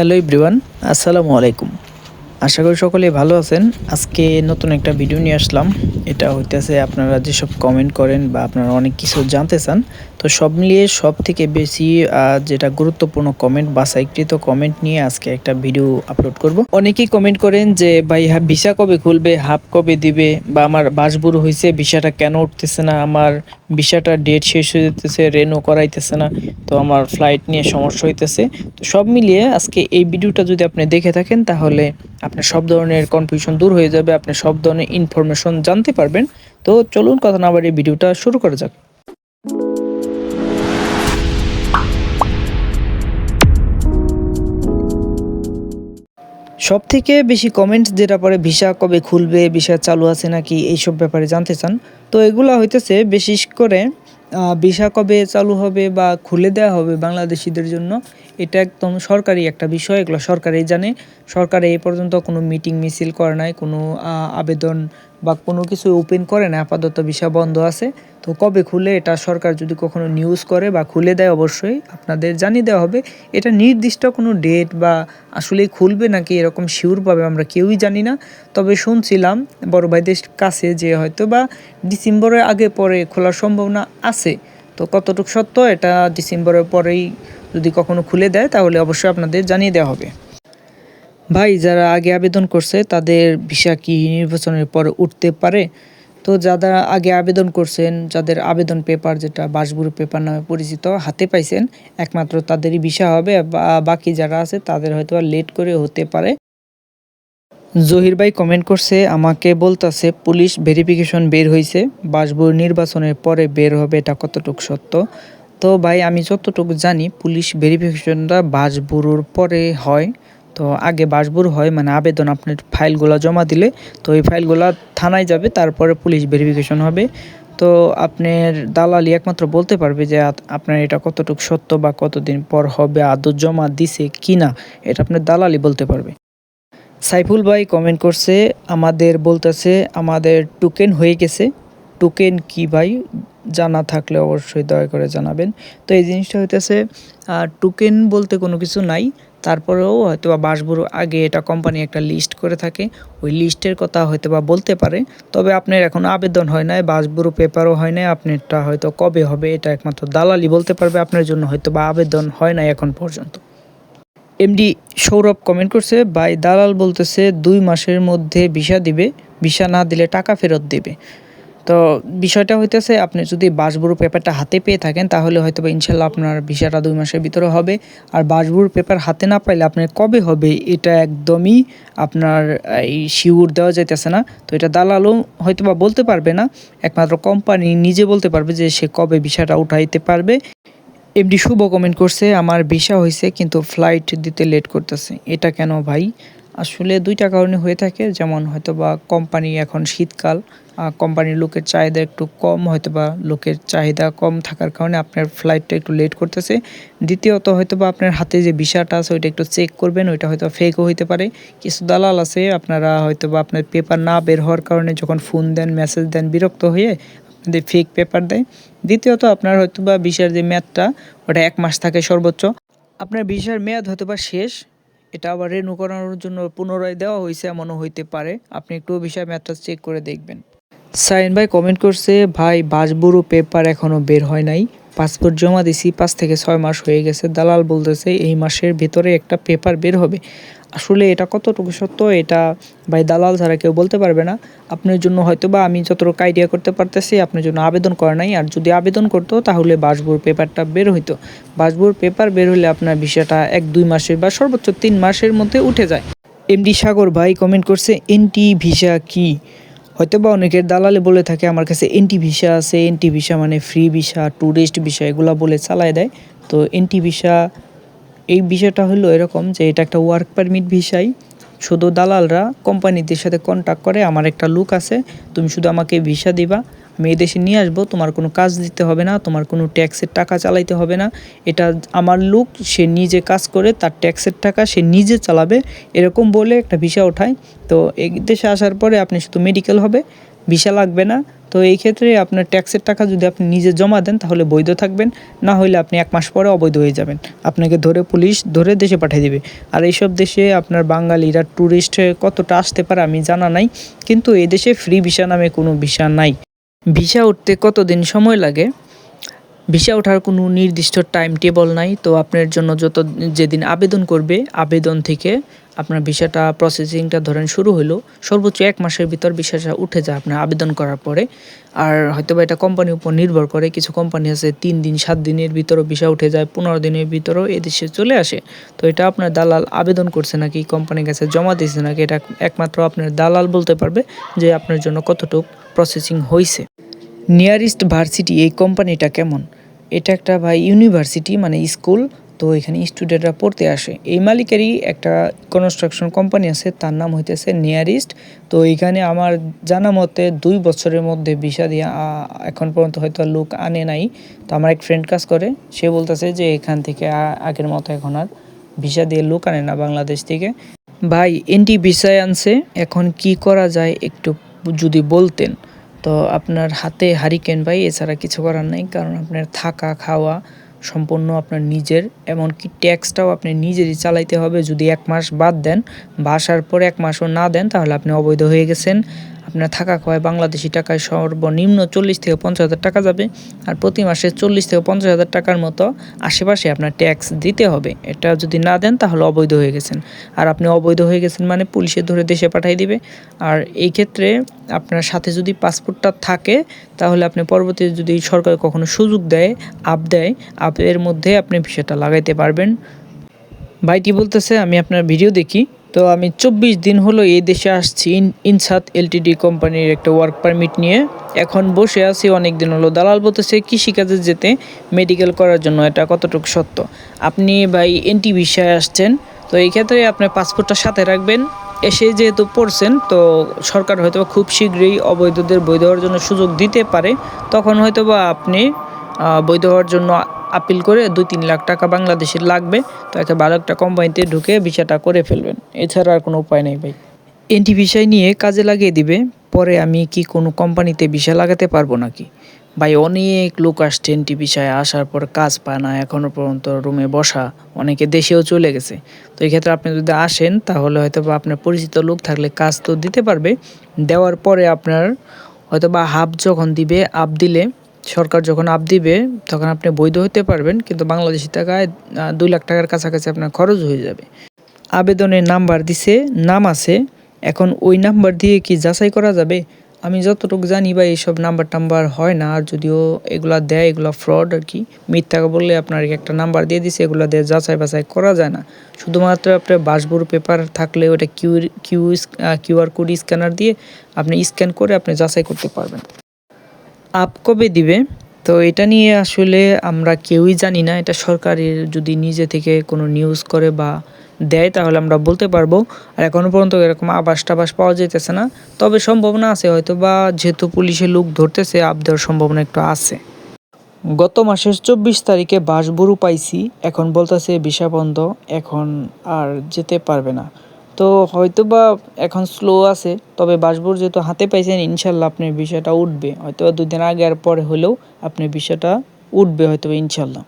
Hello everyone আসসালামু আলাইকুম। আশা করি সকলে ভালো আছেন। আজকে নতুন একটা ভিডিও নিয়ে আসলাম। এটা হইতেছে আপনারা যেসব কমেন্ট করেন বা আপনারা অনেক কিছু জানতে চান তো সব মিলিয়ে সব থেকে বেশি যেটা গুরুত্বপূর্ণ কমেন্ট বাছাইকৃত কমেন্ট নিয়ে আজকে একটা ভিডিও আপলোড করব। অনেকেই কমেন্ট করেন যে, ভাই হ্যাঁ ভিসা কবে খুলবে? হাফ কবে দিবে? বা আমার বাসবুরু হয়েছে ভিসাটা কেন উঠতেছে না? আমার ভিসাটা ডেট শেষ হয়ে যেতেছে রেনো করাইতেছে না, তো আমার ফ্লাইট নিয়ে সমস্যা হইতেছে। তো সব মিলিয়ে আজকে এই ভিডিওটা যদি আপনি দেখে থাকেন, তাহলে আপনার সব ধরনের কনফিউশন দূর হয়ে যাবে, আপনি সব ধরনের ইনফরমেশন জানতে পারবেন। তো চলুন কথা না বাড়িয়ে ভিডিওটা শুরু করা যাক। সব থেকে বেশি কমেন্টস যেটা পরে ভিসা কবে খুলবে, ভিসা চালু আছে নাকি এইসব ব্যাপারে জানতে চান। তো এগুলা হইতেছে বিশেষ করে ভিসা কবে চালু হবে বা খুলে দেওয়া হবে বাংলাদেশিদের জন্য, এটা একদম সরকারি একটা বিষয়, এগুলো সরকারই জানে। সরকার এই পর্যন্ত কোনো মিটিং মিছিল করে নাই, কোনো আবেদন বা কোনো কিছু ওপেন করে না আপাতত ভিসা বন্ধ আছে। তো কবে খুলে এটা সরকার যদি কখনো নিউজ করে বা খুলে দেয় অবশ্যই আপনাদের জানিয়ে দেওয়া হবে। এটা নির্দিষ্ট কোনো ডেট বা আসলে খুলবে নাকি এরকম শিওরভাবে আমরা কেউই জানি না। তবে শুনছিলাম বড় ভাইদের কাছে যে হয়তো বা ডিসেম্বরের আগে পরে খোলার সম্ভাবনা আছে। তো কতটুকু সত্য এটা ডিসেম্বরের পরেই যদি কখনো খুলে দেয় তাহলে অবশ্যই আপনাদের জানিয়ে দেওয়া হবে। ভাই, যারা আগে আবেদন করছে তাদের ভিসা কি নির্বাচনের পরে উঠতে পারে? তো যারা আগে আবেদন করছেন, যাদের আবেদন পেপার যেটা বাসবুরু পেপার নামে পরিচিত, হাতে পাইছেন, একমাত্র তাদেরই ভিসা হবে বাকি যারা আছে তাদের হয়তো লেট করে হতে পারে। জহির ভাই কমেন্ট করছে, আমাকে বলতাছে, পুলিশ ভেরিফিকেশন বের হয়েছে বাসবুর নির্বাচনের পরে বের হবে, এটা কতটুকু সত্য? তো ভাই, আমি যতটুকু জানি, পুলিশ ভেরিফিকেশনটা বাসবুরুর পরে হয়। তো আগে বাসবুর হয় মানে আবেদন আপনার ফাইলগুলো জমা দিলে, তো এই ফাইলগুলো থানায় যাবে, তারপরে পুলিশ ভেরিফিকেশন হবে। তো আপনার দালালি একমাত্র বলতে পারবে যে আপনার এটা কতটুকু সত্য বা কতদিন পর হবে, আদৌ জমা দিছে কি না এটা আপনার দালালি বলতে পারবে। সাইফুল ভাই কমেন্ট করছে, আমাদের বলতেছে, আমাদের টোকেন হয়ে গেছে। টোকেন কি ভাই? জানা থাকলে অবশ্যই দয়া করে জানাবেন। তো এই জিনিসটা হইতেছে টোকেন বলতে কোনো কিছু নাই। তারপরেও হয়তো বা বাসবুরু আগে এটা কোম্পানি একটা লিস্ট করে থাকে। ওই লিস্টের কথা হয়তো বা বলতে পারে। তবে আপনার এখন আবেদন হয় নাই, বাসবুরু পেপারও হয় নাই। আপনারটা হয়তো কবে হবে এটা একমাত্র দালালি বলতে পারবে। আপনার জন্য হয়তো বা আবেদন হয় নাই এখন পর্যন্ত। এমডি সৌরভ কমেন্ট করছে, ভাই, দালাল বলতেছে দুই মাসের মধ্যে ভিসা দিবে। ভিসা না দিলে টাকা ফেরত দিবে। তো বিষয়টা হইতেছে, আপনি যদি বাসবুরু পেপারটা হাতে পেয়ে থাকেন, তাহলে হয়তো বা ইনশাল্লাহ আপনার ভিসাটা দুই মাসের ভিতরে হবে। আর বাসবুরু পেপার হাতে না পাইলে আপনার কবে হবে, এটা একদমই আপনার, এই, শিউর দেওয়া যাইতেছে না। তো এটা দালালও হয়তো বা বলতে পারবে না, একমাত্র কোম্পানি নিজে বলতে পারবে যে সে কবে ভিসাটা উঠাইতে পারবে। এমডি শুভ কমেন্ট করছে, আমার ভিসা হয়েছে কিন্তু ফ্লাইট দিতে লেট করতেছে। এটা কেন ভাই? আসলে দুইটা কারণে হয়ে থাকে। যেমন হয়তো বা কোম্পানি এখন শীতকাল কোম্পানির লোকের চাহিদা একটু কম হয়তো বা লোকের চাহিদা কম থাকার কারণে আপনার ফ্লাইটটা একটু লেট করতেছে। দ্বিতীয়ত হয়তো বা আপনার হাতে যে ভিসাটা আছে, ওইটা একটু চেক করবেন, ওইটা হয়তো ফেকও হইতে পারে। কিছু দালাল আছে, আপনারা হয়তো বা আপনার পেপার না বের হওয়ার কারণে যখন ফোন দেন মেসেজ দেন, বিরক্ত হয়ে আপনাদের ফেক পেপার দেয়। দ্বিতীয়ত আপনার হয়তো বা ভিসার যে মেয়াদটা, ওটা এক মাস থাকে সর্বোচ্চ। আপনার ভিসার মেয়াদ হয়তো বা শেষ এটা আবার রেনু করানোর জন্য পুনরায় দেওয়া হয়েছে, এমনও হইতে পারে। আপনি একটু বিষয় ম্যাথটা চেক করে দেখবেন। সাইন ভাই কমেন্ট করছে, ভাই, বাসবুরু পেপার এখনও বের হয় নাই। পাসপোর্ট জমা দিছি, পাঁচ থেকে ছয় মাস হয়ে গেছে। দালাল বলতেছে, এই মাসের ভেতরে একটা পেপার বের হবে। আসলে এটা কতটুকু সত্য? এটা ভাই দালাল ছাড়া কেউ বলতে পারবে না। আপনার জন্য হয়তো বা আমি যতটুকু আইডিয়া করতে পারতেছি, আপনার জন্য আবেদন করা নাই। আর যদি আবেদন করতো, তাহলে বাসবুর পেপারটা বের হইতো। বাসবুর পেপার বের হলে আপনার বিষয়টা এক, দুই মাসের বা সর্বোচ্চ তিন মাসের মধ্যে উঠে যায়। এমডি সাগর ভাই কমেন্ট করছে এনটি ভিসা কি? হয়তো বা অনেকের দালালে বলে থাকে, আমার কাছে এনটি ভিসা আছে এনটি ভিসা মানে ফ্রি ভিসা ট্যুরিস্ট ভিসা এগুলো বলে চালায় দেয়। তো এনটি ভিসা এই বিষয়টা হলো এরকম যে এটা একটা ওয়ার্ক পারমিট ভিসাই শুধু দালালরা কোম্পানিদের সাথে কন্ট্যাক্ট করে, আমার একটা লুক আছে, তুমি শুধু আমাকে ভিসা দিবা। এই দেশে নিয়ে আসব, তোমার কোনো কাজ দিতে হবে না, তোমার কোনো ট্যাক্সের টাকা চালাইতে হবে না। এটা আমার লোক, সে নিজে কাজ করে, তার ট্যাক্সের টাকা সে নিজে চালাবে, এরকম বলে একটা ভিসা ওঠায়। তো এই দেশে আসার পরে আপনি শুধু মেডিকেল হবে, ভিসা লাগবে না। তো এই ক্ষেত্রে আপনার ট্যাক্সের টাকা যদি আপনি নিজে জমা দেন, তাহলে বৈধ থাকবেন, না হলে আপনি এক মাস পরে অবৈধ হয়ে যাবেন। আপনাকে ধরে পুলিশ ধরে দেশে পাঠিয়ে দেবে। আর এইসব দেশে আপনার বাঙালিরা ট্যুরিস্ট কতটা আসতে পারে আমি জানা নাই, কিন্তু এই দেশে ফ্রি ভিসা নামে কোনো ভিসা নাই। ভিসা উঠতে কতদিন সময় লাগে? ভিসা ওঠার কোনো নির্দিষ্ট টাইম টেবল নাই, তো আপনার জন্য যত যেদিন আবেদন করবে, আবেদন থেকে আপনার ভিসাটা প্রসেসিংটা ধরেন শুরু হলো, সর্বোচ্চ এক মাসের ভিতর ভিসাটা উঠে যায় আপনার আবেদন করার পরে। আর হয়তো বা এটা কোম্পানির উপর নির্ভর করে, কিছু কোম্পানি আছে তিন দিন, সাত দিনের ভিতরও ভিসা উঠে যায়, পনেরো দিনের ভিতরেও এদেশে চলে আসে। তো এটা আপনার দালাল আবেদন করছে নাকি কোম্পানির কাছে জমা দিয়েছে নাকি, এটা একমাত্র আপনার দালাল বলতে পারবে যে আপনার জন্য কতটুকু প্রসেসিং হয়েছে নিয়ারেস্ট ভার্সিটি এই কোম্পানিটা কেমন? এটা একটা ভাই ইউনিভার্সিটি মানে স্কুল তো এখানে স্টুডেন্টরা পড়তে আসে। এই মালিকেরই একটা কনস্ট্রাকশন কোম্পানি আছে, তার নাম হইতেছে নিয়ারিস্ট তো এখানে আমার জানা মতে দুই বছরের মধ্যে ভিসা দিয়ে এখন পর্যন্ত হয়তো লোক আনে নাই। তো আমার এক ফ্রেন্ড কাজ করে, সে বলতেছে যে এখান থেকে আগের মতো এখন আর ভিসা দিয়ে লোক আনে না বাংলাদেশ থেকে। ভাই, এনটি ভিসায় আনছে, এখন কি করা যায় একটু যদি বলতেন। তো আপনার হাতে হারিকেন ভাই, এছাড়া কিছু করার নাই, কারণ আপনার থাকা, খাওয়া সম্পূর্ণ আপনার নিজের। এমনকি ট্যাক্সটাও আপনি নিজেরই চালাইতে হবে। যদি এক মাস বাদ দেন, বাসার পর এক মাসও না দেন, তাহলে আপনি অবৈধ হয়ে গেছেন। আপনার থাকা খাওয়ায় বাংলাদেশি টাকায় সর্বনিম্ন চল্লিশ থেকে পঞ্চাশ হাজার টাকা যাবে আর প্রতি মাসে চল্লিশ থেকে পঞ্চাশ হাজার টাকার মতো আশেপাশে আপনার ট্যাক্স দিতে হবে। এটা যদি না দেন তাহলে অবৈধ হয়ে গেছেন। আর আপনি অবৈধ হয়ে গেছেন মানে পুলিশে ধরে দেশে পাঠিয়ে দিবে। আর এই ক্ষেত্রে আপনার সাথে যদি পাসপোর্টটা থাকে, তাহলে আপনি পরবর্তীতে যদি সরকার কখনো সুযোগ দেয়, আপ দেয়, আপের মধ্যে আপনি ভিসাটা লাগাইতে পারবেন। ভাইটি বলতেছে, আমি আপনার ভিডিও দেখি। তো আমি চব্বিশ দিন হলো এই দেশে আসছি, ইন- ইনসাত এলটিডি কোম্পানির একটা ওয়ার্ক পারমিট নিয়ে। এখন বসে আছি অনেক দিন হলো দালাল বলতেছে কৃষিকাজে যেতে মেডিকেল করার জন্য, এটা কতটুকু সত্য? আপনি ভাই এনটি বিষয়ে আসছেন, তো এই ক্ষেত্রে আপনার পাসপোর্টটা সাথে রাখবেন। এসে যেহেতু পড়ছেন, তো সরকার হয়তো খুব শীঘ্রই অবৈধদের বৈধ হওয়ার জন্য সুযোগ দিতে পারে। তখন হয়তো বা আপনি বৈধ হওয়ার জন্য আপিল করে দুই তিন লাখ টাকা বাংলাদেশের লাগবে। তো একটা ভালো একটা কোম্পানিতে ঢুকে ভিসাটা করে ফেলবেন। এছাড়া আর কোনো উপায় নেই ভাই। এনটি বিষয় নিয়ে কাজে লাগিয়ে দিবে। পরে আমি কি কোনো কোম্পানিতে ভিসা লাগাতে পারব নাকি? ভাই, অনেক লোক আসছে এনটি বিষয়ে আসার পর কাজ পায় না। এখনও পর্যন্ত রুমে বসা অনেকে দেশেও চলে গেছে। তো এই ক্ষেত্রে আপনি যদি আসেন, তাহলে হয়তো বা আপনার পরিচিত লোক থাকলে কাজ তো দিতে পারবে। দেওয়ার পরে আপনার হয়তো বা হাফ যখন দিবে আপ দিলে সরকার যখন আপ দিবে, তখন আপনি বৈধ হতে পারবেন, কিন্তু বাংলাদেশি টাকায় দুই লাখ টাকার কাছাকাছি আপনার খরচ হয়ে যাবে। আবেদনের নাম্বার দিছে, নাম আছে, এখন ওই নাম্বার দিয়ে কি যাচাই করা যাবে? আমি যতটুকু জানি বা এইসব নাম্বার টাম্বার হয় না, আর যদিও এগুলা দেয়, এগুলা ফ্রড আর কি। মিথ্যা বললে আপনার একটা নাম্বার দিয়ে দিছে, এগুলো দিয়ে যাচাই বাছাই করা যায় না। শুধুমাত্র আপনার বাসবুর পেপার থাকলে ওটা Q Q QR code scanner দিয়ে আপনি স্ক্যান করে আপনি যাচাই করতে পারবেন। আপ কবে দিবে? তো এটা নিয়ে আসলে আমরা কেউই জানি না। এটা সরকারের যদি নিজে থেকে কোনো নিউজ করে বা দেয়, তাহলে আমরা বলতে পারব। আর এখনও পর্যন্ত এরকম আবাস টাবাস পাওয়া যেতেছে না। তবে সম্ভাবনা আছে হয়তো বা যেহেতু পুলিশের লোক ধরতেছে, আপ দেওয়ার সম্ভাবনা একটু আছে। গত মাসের চব্বিশ তারিখে বাসবুরু পাইছি। এখন বলতেছে ভিসা বন্ধ এখন আর যেতে পারবে না। তো হয়তো বা এখন স্লো আছে, তবে বাসবোর যেহেতু হাতে পাইছেন, ইনশাল্লাহ আপনার বিষয়টা উঠবে। হয়তো বা দুদিন আগে আর পরে হলেও আপনার বিষয়টা উঠবে হয়তো ইনশাল্লাহ।